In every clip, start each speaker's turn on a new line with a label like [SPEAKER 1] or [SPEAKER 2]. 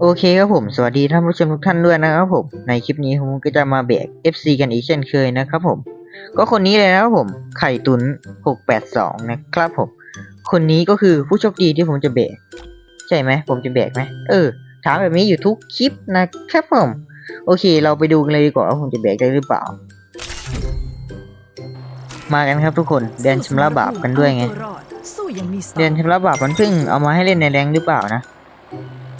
[SPEAKER 1] โอเคครับผม สวัสดีท่านผู้ชมทุกท่านด้วยนะครับผม ในคลิปนี้ผมก็จะมาแบก FC กันอีกเช่นเคยนะครับผม ก็คนนี้เลยนะครับผม ไข่ตุน682 นะครับผม คนนี้ก็คือผู้โชคดีที่ผมจะแบก ใช่ไหม ผมจะแบกไหม เออ ถามแบบนี้อยู่ทุกคลิปนะครับผม โอเค เราไปดูกันเลยดีกว่าว่าผมจะแบกได้หรือเปล่า มากันครับทุกคน เดนชำระบาปกันด้วยไง
[SPEAKER 2] สู้ยังมีสไตล์
[SPEAKER 1] เดือนชำระบาปมันเพิ่งเอามาให้เล่นในแรงหรือเปล่านะ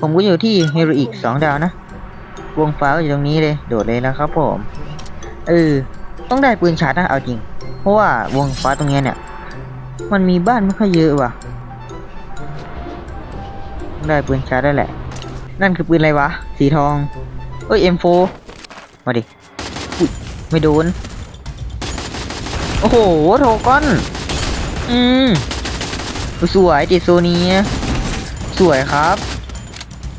[SPEAKER 1] ผมก็อยู่ที่เฮโรอีกสองดาวนะ วงฟ้าอยู่ตรงนี้เลย โดดเลยแล้วครับผม เออ ต้องได้ปืนชาร์จนะเอาจริง เพราะว่าวงฟ้าตรงนี้เนี่ย มันมีบ้านไม่ค่อยเยอะว่ะ ได้ปืนชาร์จได้แหละ นั่นคือปืนอะไรวะ สีทอง เอ้ย M4 มาดิไม่โดน โอ้โห โทก้อน อืม สวยติดโซนี้ สวยครับ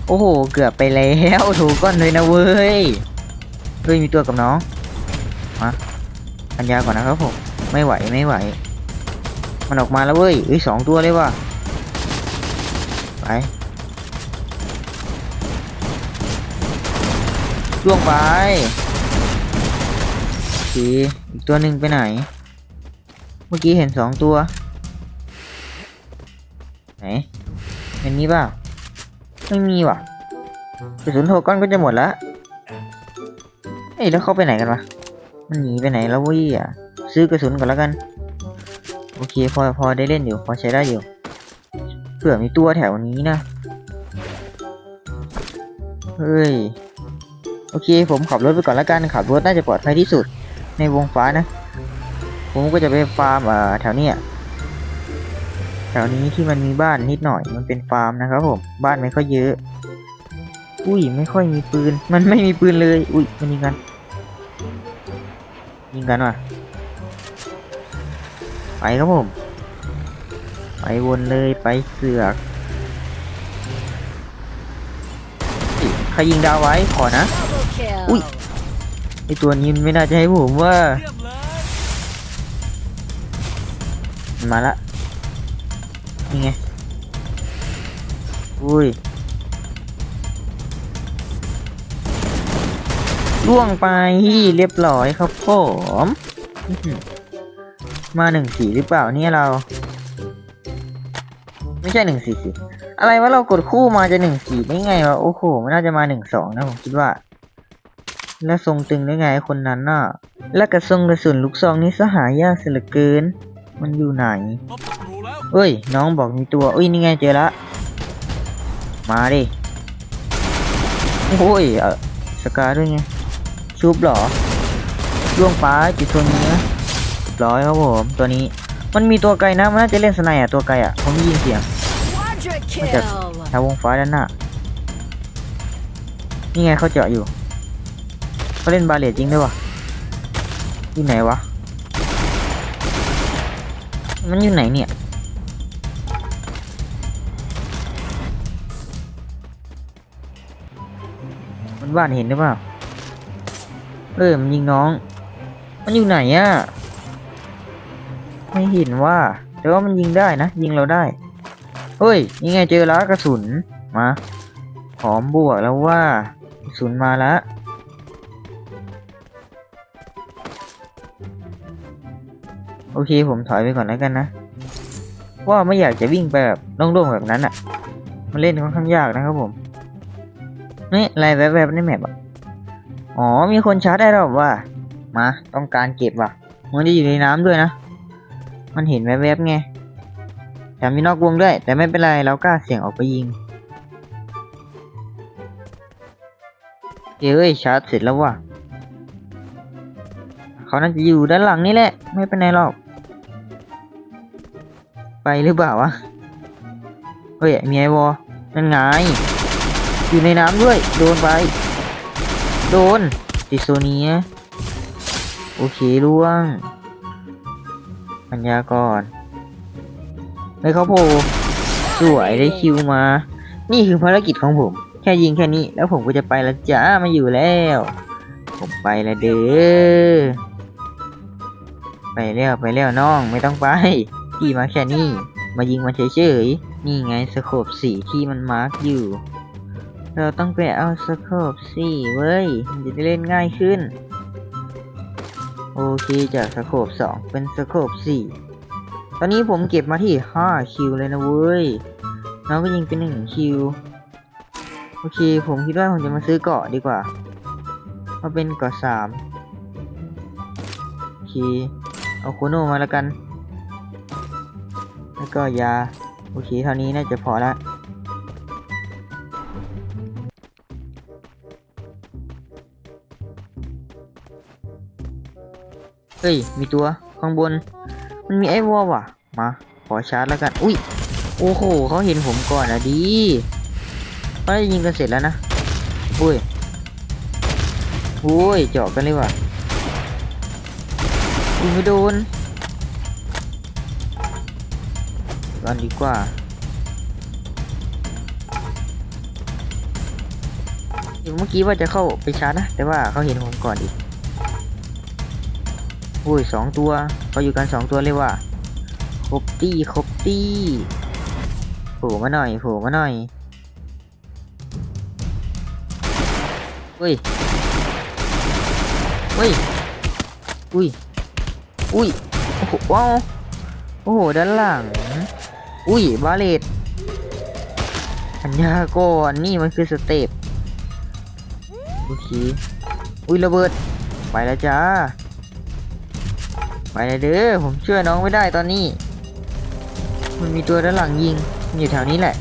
[SPEAKER 1] โอ้โห เกือบไปแล้วถูกก้อนเลยนะเว้ย เฮ้ย มีตัวกับน้อง มาปัญญาก่อนนะครับผม ไม่ไหวไม่ไหว มันออกมาแล้วเว้ยเอ้ยสองตัวเลยว่ะ ไปล่วงไปโอเคอีกตัวหนึ่งไปไหน เมื่อกี้เห็นสองตัว ไหนเป็นนี้เปล่า ไม่มีว่ะกระสุนโทก้อนก็จะหมดละเอ้ยแล้วเขาไปไหนกันวะ มันหนีไปไหนแล้วเว้ยอะ ซื้อกระสุนก่อนแล้วกัน โอเคพอพอได้เล่นอยู่ พอใช้ได้อยู่ เผื่อมีตัวแถวนี้นะ เฮ้ย โอเคผมขับรถไปก่อนแล้วกัน ขับรถน่าจะปลอดภัยที่สุดในวงฟ้านะ ผมก็จะไปฟาร์มอ่าแถวเนี้ย แถวนี้ที่มันมีบ้านนิดหน่อยมันเป็นฟาร์มนะครับผมบ้านไม่ค่อยเยอะ อุ้ยไม่ค่อยมีปืน มันไม่มีปืนเลย อุ้ยมันยิงกัน ยิงกันว่ะไปครับผม ไปวนเลยไปเสือกเฮ้ยใครยิงดาวไว้ขอนะ อุ๊ยไอตัวนี้ไม่น่าจะให้ผมว่า มาละ นี่ไง อุ้ยล่วงไปเรียบร้อยครับผมมาหนึ่งสี่หรือเปล่าเนี่ยเรา ไม่ใช่หนึ่งสี่สิอะไรวะเรากดคู่มาจะหนึ่งสี่ได้ไงวะโอ้โหมันน่าจะมาหนึ่งสองนะผมคิดว่า แล้วทรงตึงได้ไงคนนั้นน่ะ และกระทรงกระสุนลูกซองนี้สหายากเสียเหลือเกิน มันอยู่ไหน เอ้ย น้องบอกมีตัวเอ้ย นี่ไงเจอละ มาดิ โอ้ยเออสกาด้วยไง ชุบหรอล่วงฟ้าจุดตัวนี้นะเรียบร้อยครับผม ตัวนี้ มันมีตัวไกลนะ มันน่าจะเล่นสไนอะ ตัวไกลอะ ผมได้ยินเสียง
[SPEAKER 2] มาจาก
[SPEAKER 1] แถวงฟ้าด้านหน้า นี่ไงเขาเจาะอยู่เขาเล่นบาเลตจริงด้วยวะอยู่ไหนวะ มันอยู่ไหนเนี่ย บ้านเห็นหรือเปล่าเออมันยิงน้อง มันอยู่ไหนอะไม่เห็นว่าแต่ว่ามันยิงได้นะ ยิงเราได้ เฮ้ยนี่ไงเจอแล้วกระสุนมาพร้อมบวกแล้วว่ากระสุนมาแล้วโอเคผมถอยไปก่อนแล้วกันนะว่าไม่อยากจะวิ่งไปแบบโล่งๆแบบนั้นอะ่ะ มันเล่นค่อนข้างยากนะครับผม นี่อะไรแวบๆในแมปอะ อ๋อ มีคนชาร์จได้หรอว่า มา ต้องการเก็บว่ะ มันจะอยู่ในน้ำด้วยนะ มันเห็นแวบๆไงแถมมีนอกวงด้วย แต่ไม่เป็นไร เรากล้าเสี่ยงออกไปยิงเอ้ยชาร์จเสร็จแล้วว่ะ เขาน่าจะอยู่ด้านหลังนี่แหละ ไม่เป็นไรหรอก ไปหรือเปล่าวะ เฮ้ย มีไอวอลนั่นไง อยู่ในน้ำด้วย โดนไป โดนติโซเนียโอเคล่วง ปัญญาก่อนเฮ้เขาโผล่สวยได้คิวมา นี่คือภารกิจของผม แค่ยิงแค่นี้ แล้วผมก็จะไปแล้วจ้าไมาอยู่แล้ว ผมไปล้วเด้อ ไปแล้วไปแล้วน้องไม่ต้องไป พี่มาแค่นี้ มายิงมาเฉยๆ นี่ไงสโคบสีที่มันมาร์กอยู่ เราต้องไปเอาสโคปสี่เว้ย มันจะได้เล่นง่ายขึ้น โอเคจากสโคปสองเป็นสโคปสี่ตอนนี้ผมเก็บมาที่ห้าคิวเลยนะเว้ยน้องก็ยิงเป็นหนึ่งคิว โอเค ผมคิดว่าผมจะมาซื้อเกาะดีกว่ามาเป็นเกาะสามโอเค เอาโคโนมาแล้วกัน แล้วก็ยา โอเค เท่านี้น่าจะพอละ ฮ้ย มีตัวข้างบน มันมีไอ้วอลว่ะ มา ขอชาร์จแล้วกัน อุ้ย โอ้โห เขาเห็นผมก่อนอะดีเขาได้ยิงกันเสร็จแล้วนะ อุ้ยอุ้ยเจาะกันเลยว่ะยิงไม่โดนก่อนดีกว่าเมื่อกี้ว่าจะเข้าไปชาร์จนะ แต่ว่าเขาเห็นผมก่อนอีก อ้ยสองตัวเขาอยู่กันสองตัวเลยว่ะครบตี้ครบตี้โผล่มาหน่อยโผล่มาหน่อยเฮ้ยเฮ้ยอุ้ยอุ้ยโอ้โหว้าวโอ้โหด้านหลังอุ้ยบาเลตอัญญาก่อนนี่มันคือสเต็ปโอเคอุ้ยระเบิดไปแล้วจ้า ไปเลยเด้อผมช่วยน้องไม่ได้ตอนนี้ มันมีตัวด้านหลังยิงมันอยู่แถวนี้แหละ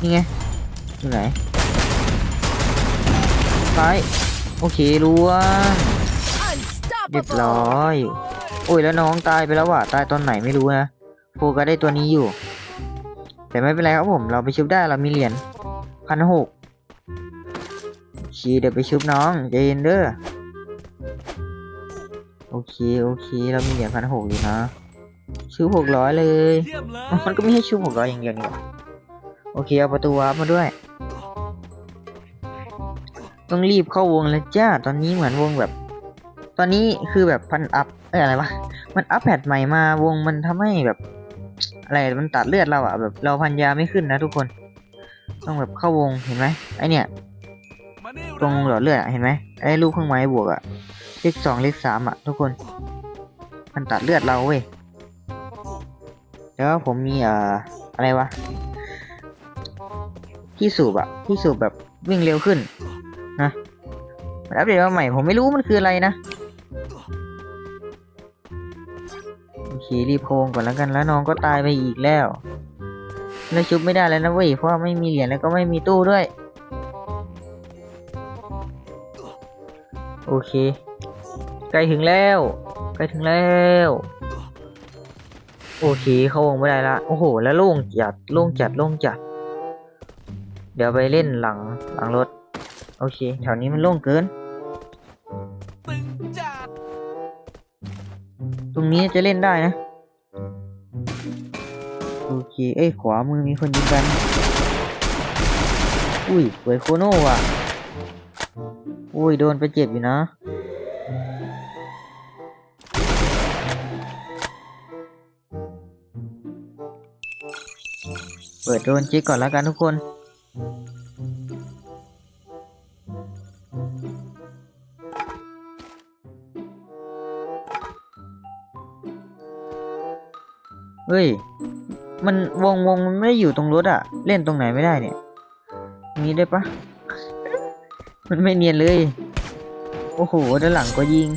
[SPEAKER 1] นี่ไงอยู่ไหนซ้ายโอเครู้ว่าเรียบ
[SPEAKER 2] Unstoppable.
[SPEAKER 1] ร้อยโอ้ยแล้วน้องตายไปแล้วว่ะตายตอนไหนไม่รู้นะโฟกัสได้ตัวนี้อยู่ แต่ไม่เป็นไรครับผมเราไปชุบได้เรามีเหรียญพันหกชีเดี๋ยวไปชุบน้องใจเย็นเด้อ โอเค โอเค เรามีเหรียญพันหกอยู่นะชูหกร้อยเลย
[SPEAKER 3] เยี่ยมเลย
[SPEAKER 1] อ๋อมันก็ไม่ให้ชูหกร้อยอย่างเดียวนี่หว่าโอเค เอาประตูวาร์ปมาด้วย ต้องรีบเข้าวงแล้วจ้า ตอนนี้เหมือนวงแบบ ตอนนี้คือแบบพันอัพ เอ้ยอะไรวะ มันอัพแพดใหม่มาวงมันทำให้แบบ อะไร มันตัดเลือดเราอะแบบ เราพันยาไม่ขึ้นนะทุกคน ต้องแบบเข้าวง เห็นไหมไอเนี่ย
[SPEAKER 3] มานี่
[SPEAKER 1] ตรงหลอดเลือดอะเห็นไหมไอ้ลูกเครื่องไม้บวกอะ เลขสองเลขสามอะ ทุกคน มันตัดเลือดเราเว้ยแล้วผมมีเอ่ออะไรวะที่สูบอะที่สูบแบบวิ่งเร็วขึ้นนะมันอัปเดตมาใหม่ ผมไม่รู้มันคืออะไรนะโอเครีบโพงก่อนแล้วกันแล้วน้องก็ตายไปอีกแล้วแล้วชุบไม่ได้แล้วนะเว้ยเพราะไม่มีเหรียญแล้วก็ไม่มีตู้ด้วย โอเค ใกล้ถึงแล้ว ใกล้ถึงแล้ว โอเคเขาวงไม่ได้ละ โอ้โห แล้วโล่งจัดโล่งจัดโล่งจัด เดี๋ยวไปเล่นหลังหลังรถ โอเค แถวนี้มันโล่งเกิน
[SPEAKER 3] ตึงจัด
[SPEAKER 1] ตรงนี้จะเล่นได้นะ โอเค เอ้ย ขวามือมีคนยิงกัน อุ้ยเวยโคโน่ว่ะ อุ้ย โดนไปเจ็บอยู่นะ เปิดโดนจิกก่อนแล้วกันทุกคน เฮ้ย มันวงวงมันไม่ได้อยู่ตรงรถอะเล่นตรงไหนไม่ได้เนี่ยนี้ได้ปะ มันไม่เนียนเลย โอ้โห ด้านหลังก็ยิง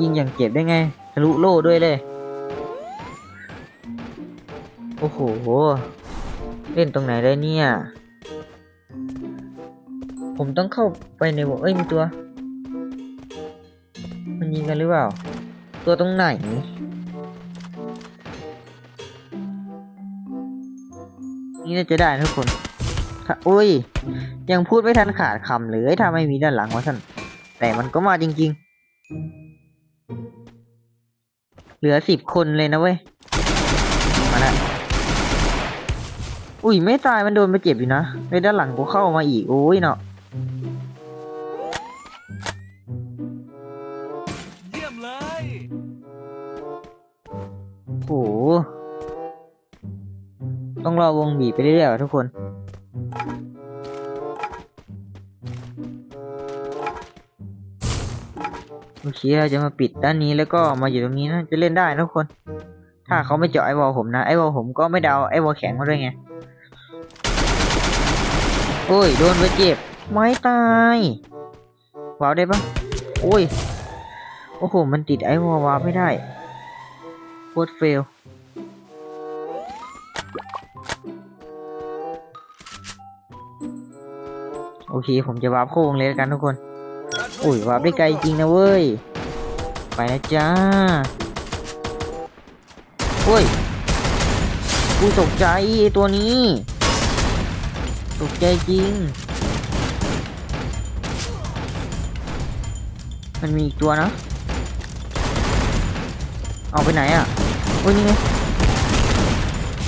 [SPEAKER 1] ยิงอย่างเจ็บได้ไง ทะลุโล่ด้วยเลย โอ้โห เล่นตรงไหนได้เนี่ย ผมต้องเข้าไปในวงเอ้ยมีตัว มันยิงกันหรือเปล่า ตัวตรงไหน นี่น่าจะได้ทุกคนคอุ้ย ยังพูดไม่ทันขาดคำเลยถ้าไม่มีด้านหลังวะท่านแต่มันก็มาจริง ๆ เหลือสิบคนเลยนะเว้ย มาละ อุ้ยไม่ตายมันโดนไปเจ็บอยู่นะในด้านหลังกูเข้ามาอีกโอ้ยเนาะ
[SPEAKER 3] เยี่ยมเลย
[SPEAKER 1] โหต้องรอวงบีไปเรื่อยๆทุกคนโอเคเราจะมาปิดด้านนี้แล้วก็มาอยู่ตรงนี้นะจะเล่นได้นะทุกคน ถ้าเขาไม่เจาะไอวอลผมนะไอวอลผมก็ไม่เดาไอวอลแข็งมาด้วยไง โอ้ย โดนไปเจ็บ ไม่ตาย วาวได้ปะโอ้ย โอ้โห มันติดไอวอลวาไม่ได้โคตรเฟลโอเค ผมจะวาร์ปเข้งเลยแล้วกันทุกคน อุ้ยวาร์ปได้ไกลจริงนะเว้ย ไปนะจ้าเฮ้ย กูตกใจตัวนี้ ตกใจจริง มันมีอีกตัวนะ เอาไปไหนอะ โอ้ยนี่ไง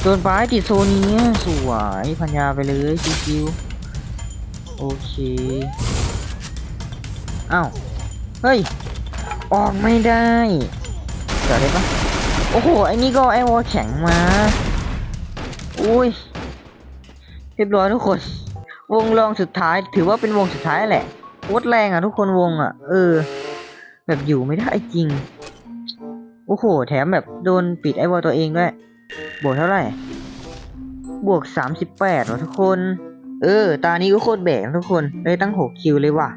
[SPEAKER 1] โดนปลายติดโซนี้สวยพันยาไปเลยชิวๆโอเค อ้าว เฮ้ย ออกไม่ได้เกิดอะไรปะโอ้โห ไอ้นี่ก็ไอ้วอลแข็งมา อุ้ย เรียบร้อยทุกคน วงรองสุดท้าย ถือว่าเป็นวงสุดท้ายแหละโคตรแรงอะทุกคนวงอะ เออ แบบอยู่ไม่ได้จริง โอ้โห แถมแบบโดนปิดไอวอลตัวเองด้วย บวกเท่าไหร่ บวกสามสิบแปดว่ะทุกคน เออ ตานี้ก็โคตรแบกทุกคน ได้ตั้งหกคิวเลยว่ะ